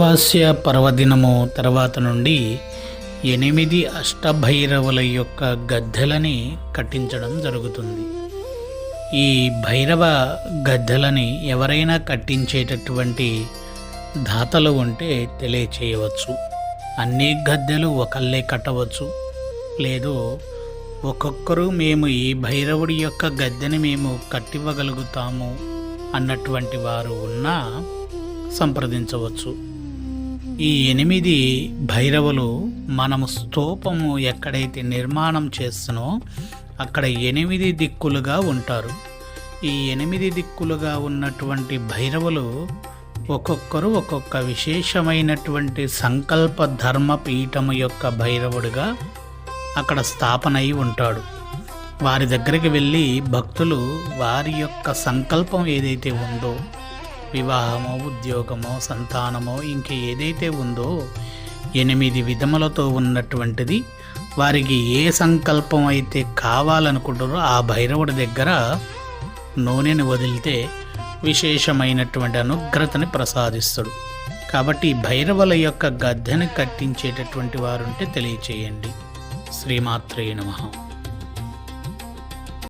అమావాస్య పర్వదినము తర్వాత నుండి ఎనిమిది అష్టభైరవుల యొక్క గద్దెలని కట్టించడం జరుగుతుంది. ఈ భైరవ గద్దెలని ఎవరైనా కట్టించేటటువంటి దాతలు ఉంటే తెలియచేయవచ్చు. అన్ని గద్దెలు ఒకళ్ళే కట్టవచ్చు. లేదు ఒక్కొక్కరు మేము ఈ భైరవుడి యొక్క గద్దెని మేము కట్టివ్వగలుగుతాము అన్నటువంటి వారు ఉన్నా సంప్రదించవచ్చు. ఈ ఎనిమిది భైరవులు మనము స్తూపము ఎక్కడైతే నిర్మాణం చేస్తునో అక్కడ ఎనిమిది దిక్కులుగా ఉంటారు. ఈ ఎనిమిది దిక్కులుగా ఉన్నటువంటి భైరవులు ఒక్కొక్కరు ఒక్కొక్క విశేషమైనటువంటి సంకల్ప ధర్మ పీఠము యొక్క భైరవుడిగా అక్కడ స్థాపన అయి ఉంటాడు. వారి దగ్గరికి వెళ్ళి భక్తులు వారి యొక్క సంకల్పం ఏదైతే ఉందో వివాహమో ఉద్యోగమో సంతానమో ఇంక ఏదైతే ఉందో ఎనిమిది విధములతో ఉన్నటువంటిది. వారికి ఏ సంకల్పం అయితే కావాలనుకుంటారో ఆ భైరవుడి దగ్గర నూనెని వదిలితే విశేషమైనటువంటి అనుగ్రతని ప్రసాదిస్తాడు. కాబట్టి భైరవుల యొక్క గద్దెని కట్టించేటటువంటి వారుంటే తెలియచేయండి. శ్రీమాత్రే నమః.